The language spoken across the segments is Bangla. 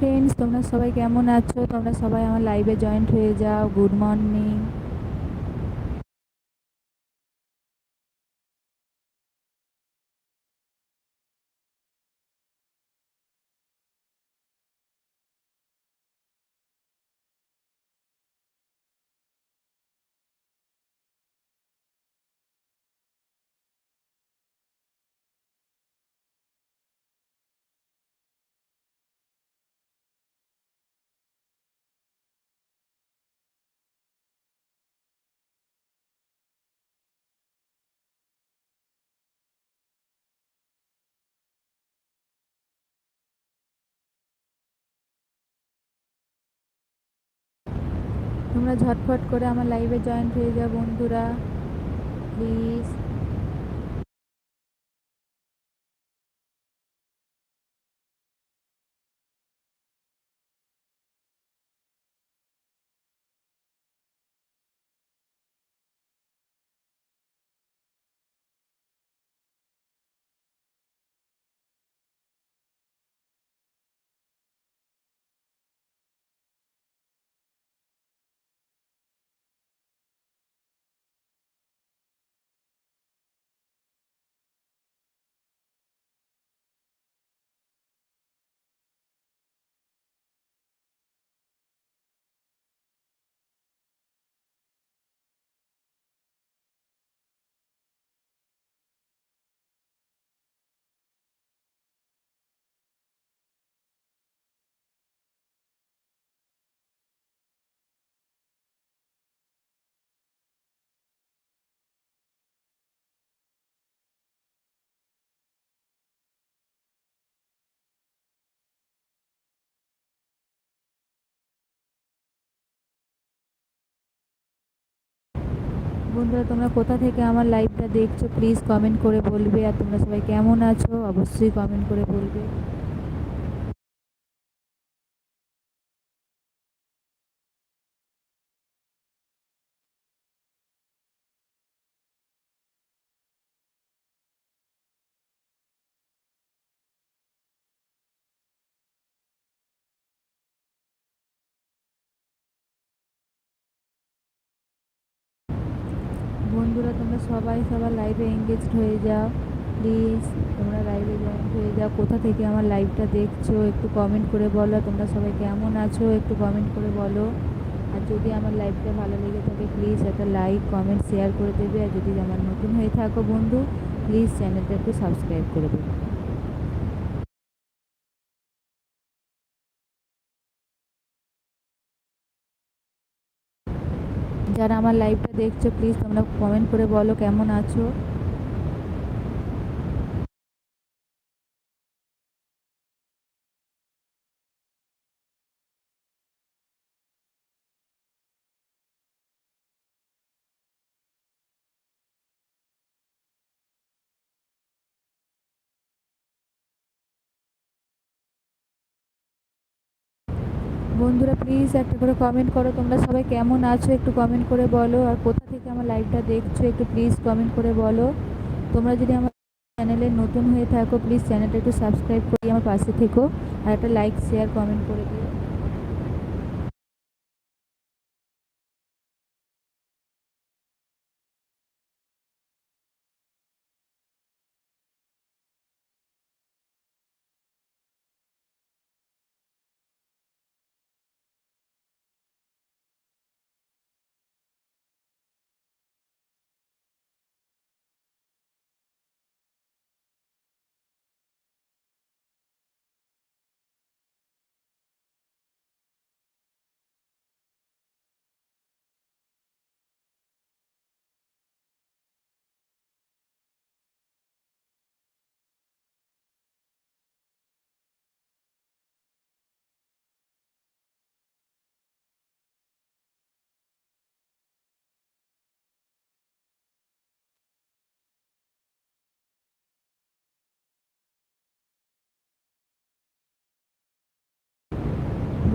ফ্রেন্ডস তোমরা সবাই কেমন আছো? তোমরা সবাই আমার লাইভে জয়েন্ট হয়ে যাও। গুড মর্নিং তোমরা ঝটফট করে আমার লাইভে জয়েন হয়ে যাও বন্ধুরা। প্লিজ বন্ধুরা, তোমরা কোথা থেকে আমার লাইভটা দেখছ প্লিজ কমেন্ট করে বলবে। আর তোমরা সবাই কেমন আছো, অবশ্যই কমেন্ট করে বলবে। বন্ধুরা, তোমরা সবাই সবার লাইভে এঙ্গেজড হয়ে যাও। প্লিজ তোমরা লাইভে জয়েন হয়ে যাও। কোথা থেকে আমার লাইভটা দেখছ, একটু কমেন্ট করে বলো। তোমরা সবাই কেমন আছো, একটু কমেন্ট করে বলো। আর যদি আমার লাইভটা ভালো লেগে থাকে প্লিজ একটা লাইক কমেন্ট শেয়ার করে দেবে। আর যদি আমার নতুন হয়ে থাকো বন্ধু প্লিজ চ্যানেলটা একটু সাবস্ক্রাইব করে দেবে। যারা আমার লাইভটা দেখছ প্লিজ তোমরা কমেন্ট করে বলো কেমন আছো। বন্ধুরা প্লিজ একটা করে কমেন্ট করো, তোমরা সবাই কেমন আছো? একটু কমেন্ট করে বলো, আর কোথা থেকে আমার লাইভটা দেখছ, একটু প্লিজ কমেন্ট করে বলো। তোমরা যদি আমার চ্যানেলে নতুন হয়ে থাকো প্লিজ চ্যানেলটা একটু সাবস্ক্রাইব করি আমার পাশে থেকো, আর একটা লাইক শেয়ার কমেন্ট করে দিও।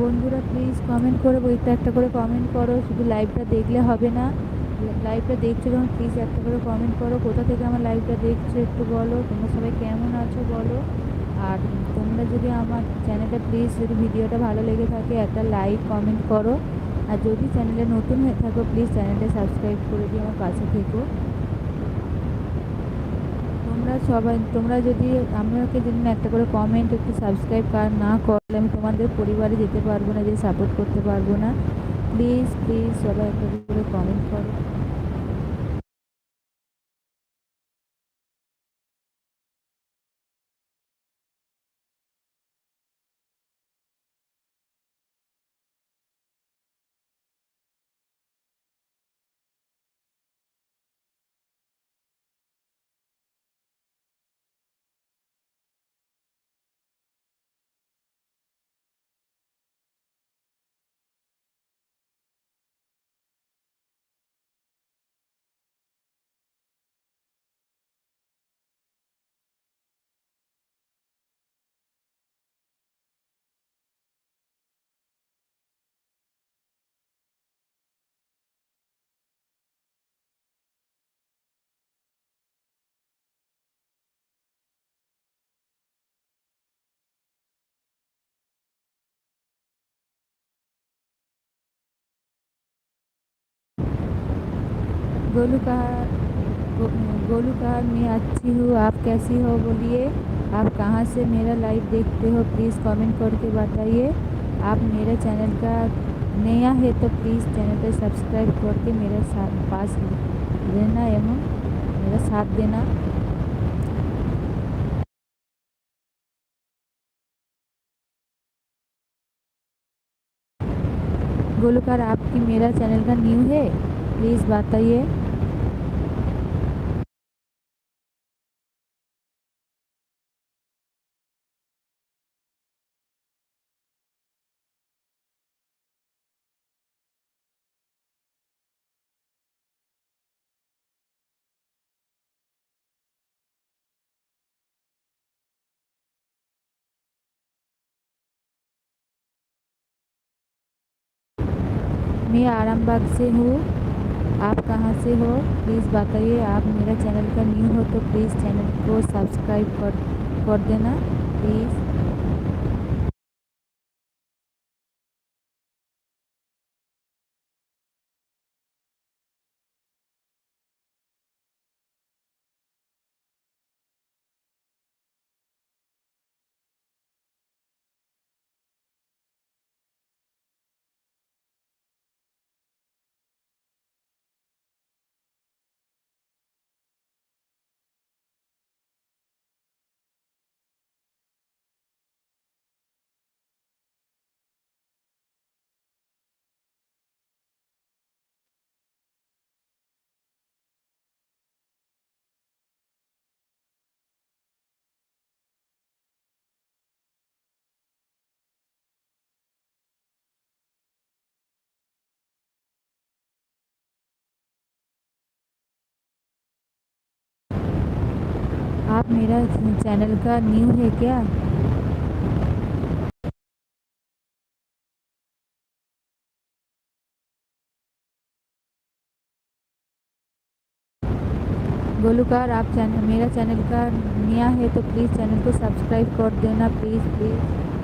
বন্ধুরা প্লিজ কমেন্ট করে একটা একটা করে কমেন্ট করো। শুধু লাইভটা দেখলে হবে না। লাইভটা দেখছ যখন প্লিজ একটা করে কমেন্ট করো। কোথা থেকে আমার লাইভটা দেখছ একটু বলো। তোমরা সবাই কেমন আছো বলো। আর তোমরা যদি আমার চ্যানেলটা প্লিজ যদি ভিডিওটা ভালো লেগে থাকে, একটা লাইক কমেন্ট করো। আর যদি চ্যানেলে নতুন হয়ে থাকো প্লিজ চ্যানেলটা সাবস্ক্রাইব করে দিয়ে আমার পাশে থেকো। তোমরা সবাই, তোমরা যদি আমাকে যদি একটা করে কমেন্ট একটু সাবস্ক্রাইব কার, না করলে আমি তোমাদের পরিবারে যেতে পারব না যে সাপোর্ট করতে পারব না প্লিজ প্লিজ সবাই একটা করে কমেন্ট করো। गोलू कहा गो, गोलू कहा मैं अच्छी हूँ आप कैसी हो बोलिए। आप कहाँ से मेरा लाइव देखते हो? प्लीज़ कमेंट करके बताइए। आप मेरे चैनल का नया है तो प्लीज़ चैनल पर सब्सक्राइब करके मेरे साथ पास रहना एवं मेरा साथ देना। गोलूकार आपकी मेरा चैनल का न्यू है? प्लीज़ बताइए। मैं आरामबाग से हूँ। आप कहाँ से हो? प्लीज़ बताइए। आप मेरा चैनल का न्यू हो तो प्लीज़ चैनल को सब्सक्राइब कर कर देना। प्लीज़। आप मेरा चैनल का न्यू है क्या? गोलूकार, आप चैनल मेरा चैनल का नया है तो प्लीज़ चैनल को सब्सक्राइब कर देना, प्लीज़ प्लीज़।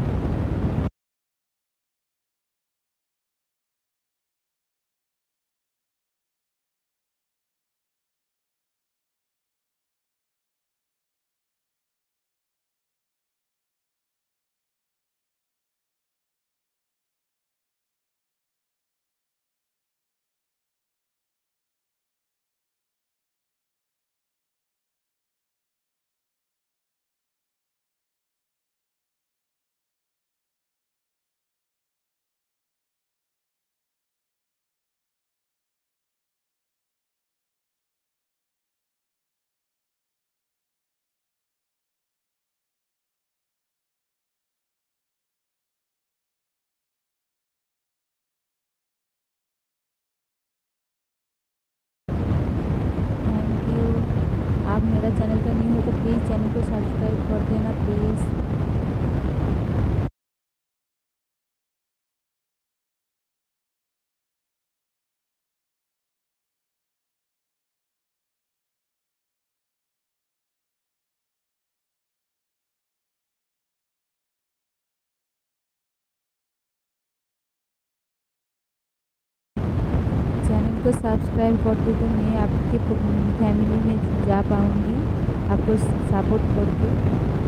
आप मेरा चैनल पर नहीं हो तो प्लीज़ चैनल को सब्सक्राइब कर देना प्लीज़ आपको सब्सक्राइब कर दे तो मैं आपके फैमिली में जा पाऊँगी आपको सपोर्ट करके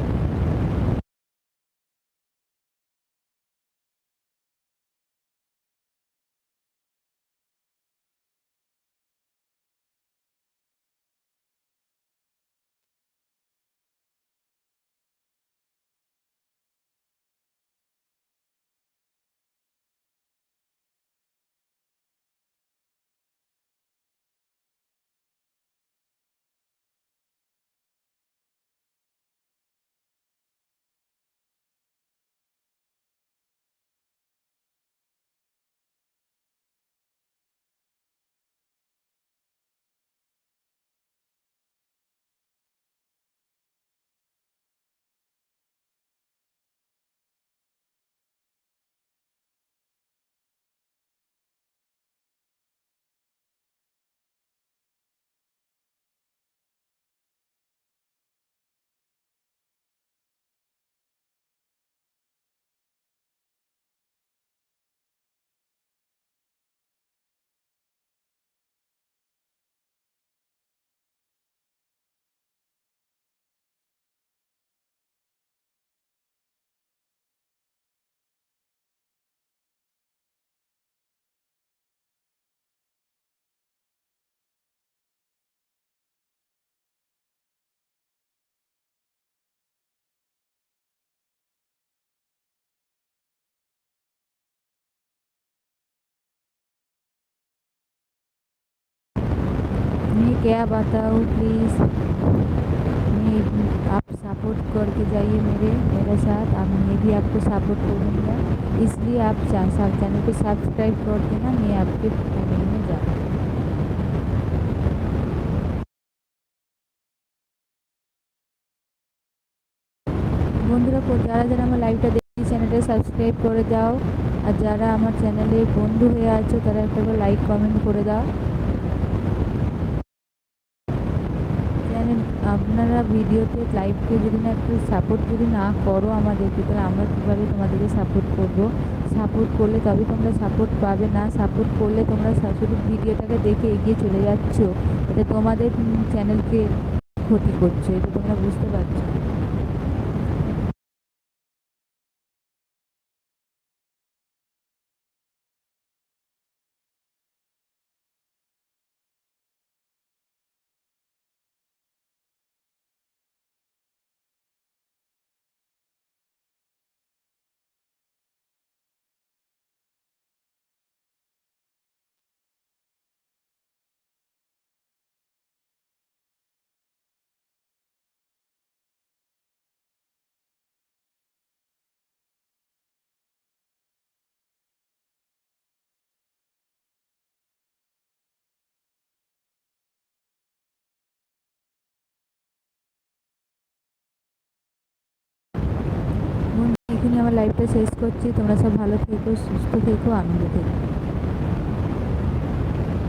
मैं क्या बताऊँ प्लीज़ मैं आप सपोर्ट करके जाइए मेरे मेरे साथ अब मैं भी आपको सपोर्ट करूँगा इसलिए आप चैनल को सब्सक्राइब कर देना मैं आपके फैमिली में जा বন্ধুরা যারা যারা আমার লাইভটা দেখি চ্যানেলটা সাবস্ক্রাইব করে দাও আর যারা আমার চ্যানেলে বন্ধু হয়ে আছো তারা একটা লাইক কমেন্ট করে দাও আপনারা ভিডিওতে লাইভকে যদি না একটু সাপোর্ট যদি না করো আমাদেরকে, তাহলে আমরা কীভাবে তোমাদেরকে সাপোর্ট করব? সাপোর্ট করলে তবে তোমরা সাপোর্ট পাবে না। সাপোর্ট করলে তোমরা শুধু ভিডিওটাকে দেখে এগিয়ে চলে যাচ্ছ। এটা তোমাদের চ্যানেলকে ক্ষতি করছে, এটা তোমরা বুঝতে পারছ। এখানে আমার লাইফটা শেষ করছি। তোমরা সব ভালো থেকো সুস্থ থেকো আনন্দ থেকো।